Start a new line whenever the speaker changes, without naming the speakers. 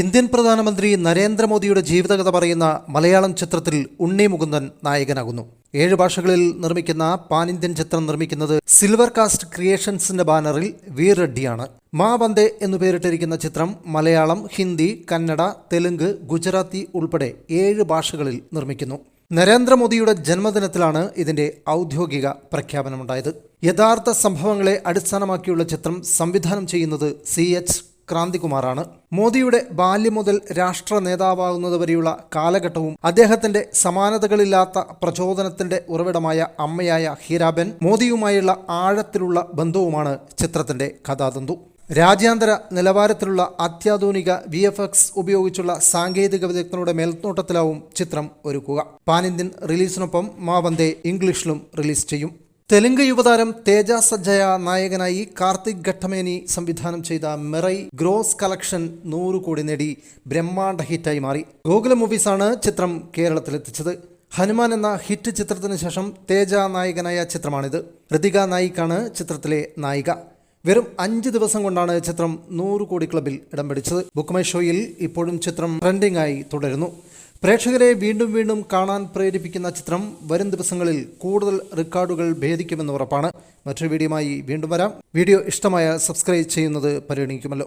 Indian പ്രധാനമന്ത്രി നരേന്ദ്രമോദിയുടെ ജീവിതകഥ പറയുന്ന മലയാളം ചിത്രത്തിൽ ഉണ്ണി മുകുന്ദൻ നായകനാകുന്നു. ഏഴ് ഭാഷകളിൽ നിർമ്മിക്കുന്ന പാൻ ഇന്ത്യൻ ചിത്രം നിർമ്മിക്കുന്നത് സിൽവർ കാസ്റ്റ് ക്രിയേഷൻസിന്റെ ബാനറിൽ വി റെഡ്ഡിയാണ്. മാ വന്ദേ എന്നു പേരിട്ടിരിക്കുന്ന ചിത്രം മലയാളം ഹിന്ദി കന്നഡ തെലുങ്ക് ഗുജറാത്തി ഉൾപ്പെടെ ഏഴ് ഭാഷകളിൽ നിർമ്മിക്കുന്നു. നരേന്ദ്രമോദിയുടെ ജന്മദിനത്തിലാണ് ഇതിന്റെ ഔദ്യോഗിക പ്രഖ്യാപനമുണ്ടായത്. യഥാർത്ഥ സംഭവങ്ങളെ അടിസ്ഥാനമാക്കിയുള്ള ചിത്രം സംവിധാനം ചെയ്യുന്നത് സി എച്ച് ക്രാന്തികുമാറാണ്. മോദിയുടെ ബാല്യം മുതൽ രാഷ്ട്ര നേതാവാകുന്നതുവരെയുള്ള കാലഘട്ടവും അദ്ദേഹത്തിന്റെ സമാനതകളില്ലാത്ത പ്രചോദനത്തിന്റെ ഉറവിടമായ അമ്മയായ ഹീരാബെൻ മോദിയുമായുള്ള ആഴത്തിലുള്ള ബന്ധവുമാണ് ചിത്രത്തിന്റെ കഥാതന്തു. രാജ്യാന്തര നിലവാരത്തിലുള്ള അത്യാധുനിക വി എഫ് എക്സ് ഉപയോഗിച്ചുള്ള സാങ്കേതിക വിദഗ്ധരുടെ മേൽനോട്ടത്തിലാവും ചിത്രം ഒരുക്കുക. പാൻ ഇന്ത്യൻ റിലീസിനൊപ്പം മാവന്തേ ഇംഗ്ലീഷിലും റിലീസ് ചെയ്യും. തെലുങ്ക് യുവതാരം തേജ സജ്ജയ നായകനായി കാർത്തിക് ഘട്ടമേനി സംവിധാനം ചെയ്ത മെറൈ ഗ്രോസ് കളക്ഷൻ നൂറ് കോടി നേടി ബ്രഹ്മാണ്ഡ ഹിറ്റായി മാറി. ഗോകുല മൂവീസാണ് ചിത്രം കേരളത്തിലെത്തിച്ചത്. ഹനുമാൻ എന്ന ഹിറ്റ് ചിത്രത്തിന് ശേഷം തേജ നായകനായ ചിത്രമാണിത്. ഋതിക നായിക്കാണ് ചിത്രത്തിലെ നായിക. വെറും അഞ്ച് ദിവസം കൊണ്ടാണ് ചിത്രം നൂറ് കോടി ക്ലബിൽ ഇടം പിടിച്ചത്. ബുക്ക് മൈ ഷോയിൽ ഇപ്പോഴും ചിത്രം ട്രെൻഡിംഗ് ആയി തുടരുന്നു. പ്രേക്ഷകരെ വീണ്ടും വീണ്ടും കാണാൻ പ്രേരിപ്പിക്കുന്ന ചിത്രം വരും ദിവസങ്ങളിൽ കൂടുതൽ റെക്കോർഡുകൾ ഭേദിക്കുമെന്ന് ഉറപ്പാണ്. മറ്റൊരു വീഡിയോയുമായി വീണ്ടും വരാം. വീഡിയോ ഇഷ്ടമായ സബ്സ്ക്രൈബ് ചെയ്യുന്നത് പരിഗണിക്കുമല്ലോ.